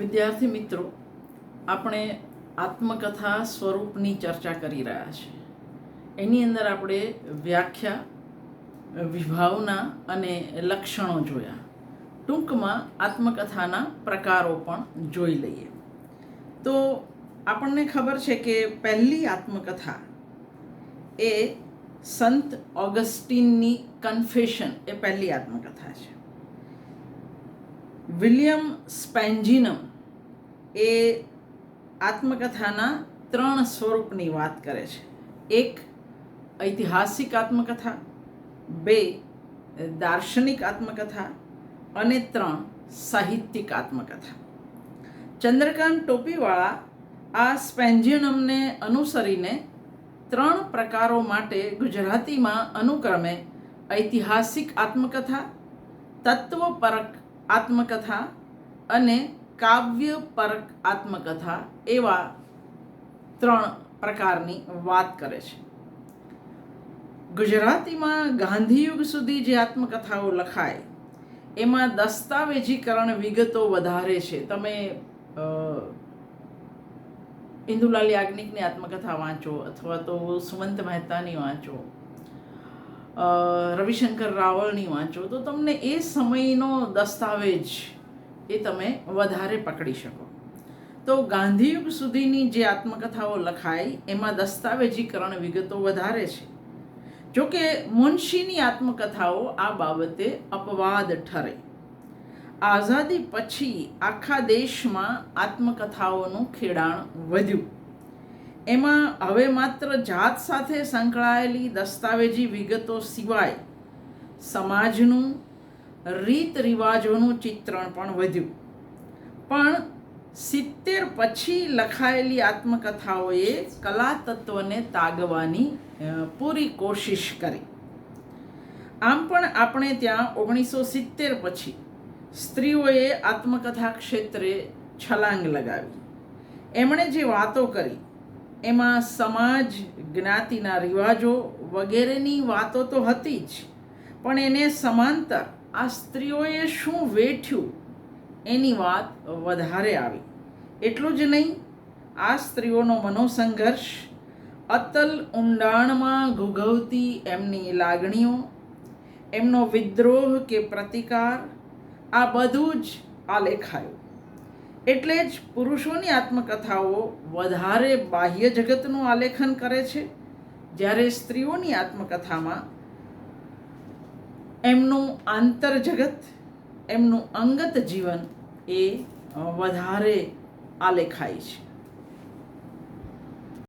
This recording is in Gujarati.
વિદ્યાર્થી મિત્રો, આપણે આત્મકથા સ્વરૂપની ચર્ચા કરી રહ્યા છે. એની અંદર આપણે વ્યાખ્યા, વિભાવના અને લક્ષણો જોયા. ટૂંકમાં આત્મકથાના પ્રકારો પણ જોઈ લઈએ. તો આપણને ખબર છે કે પહેલી આત્મકથા એ સંત ઓગસ્ટિનની કન્ફેશન એ પહેલી આત્મકથા છે. વિલિયમ સ્પેન્જિનમ એ આત્મકથાના ત્રણ સ્વરૂપની વાત કરે છે. એક, ઐતિહાસિક આત્મકથા. બે, દાર્શનિક આત્મકથા. અને ત્રણ, સાહિત્યિક આત્મકથા. ચંદ્રકાંત ટોપીવાળા આ સ્પેન્જિનમને અનુસરીને ત્રણ પ્રકારો માટે ગુજરાતીમાં અનુક્રમે ઐતિહાસિક આત્મકથા, તત્વપરક આત્મકથા અને કાવ્યપરક આત્મકથા એવા ત્રણ પ્રકારની વાત કરે છે. ગુજરાતીમાં ગાંધીયુગ સુધી જે આત્મકથાઓ લખાય, એમાં દસ્તાવેજીકરણ વિગતો વધારે છે. તમે ઇન્દુલાલ યાજ્ઞિકની આત્મકથા વાંચો અથવા તો સુમંત મહેતાની વાંચો રવિશંકર રાવળની વાંચો, તો તમને એ સમયનો દસ્તાવેજ એ તમે વધારે પકડી શકો. તો ગાંધીયુગ સુધીની જે આત્મકથાઓ લખાય એમાં દસ્તાવેજીકરણ વિગતો વધારે છે. જોકે મુનશીની આત્મકથાઓ આ બાબતે અપવાદ ઠરે. આઝાદી પછી આખા દેશમાં આત્મકથાઓનું ખેડાણ વધ્યું. એમાં હવે માત્ર જાત સાથે સંકળાયેલી દસ્તાવેજી વિગતો સિવાય સમાજનું રીત રિવાજોનું ચિત્રણ પણ વધ્યું. પણ સિત્તેર પછી લખાયેલી આત્મકથાઓએ કલા તત્વને તાગવાની પૂરી કોશિશ કરી. આમ પણ આપણે ત્યાં ઓગણીસો સિત્તેર પછી સ્ત્રીઓએ આત્મકથા ક્ષેત્રે છલાંગ લગાવી. એમણે જે વાતો કરી, એમાં સમાજ, જ્ઞાતિના રિવાજો વગેરેની વાતો તો હતી જ, પણ એને સમાંતર આ સ્ત્રીઓએ શું વેઠ્યું? એની વાત વધારે આવી. એટલું જ નહીં, આ સ્ત્રીઓનો મનોસંઘર્ષ અતલ ઊંડાણમાં ઘૂઘવતી એમની લાગણીઓ, એમનો વિદ્રોહ કે પ્રતિકાર, આ બધું જ આલેખાયું એટલે જ પુરુષોની આત્મકથાઓ વધારે બાહ્ય જગતનું આલેખન કરે છે. જ્યારે સ્ત્રીઓની આત્મકથામાં એમનું આંતર જગત એમનું અંગત જીવન એ વધારે આલેખાય છે.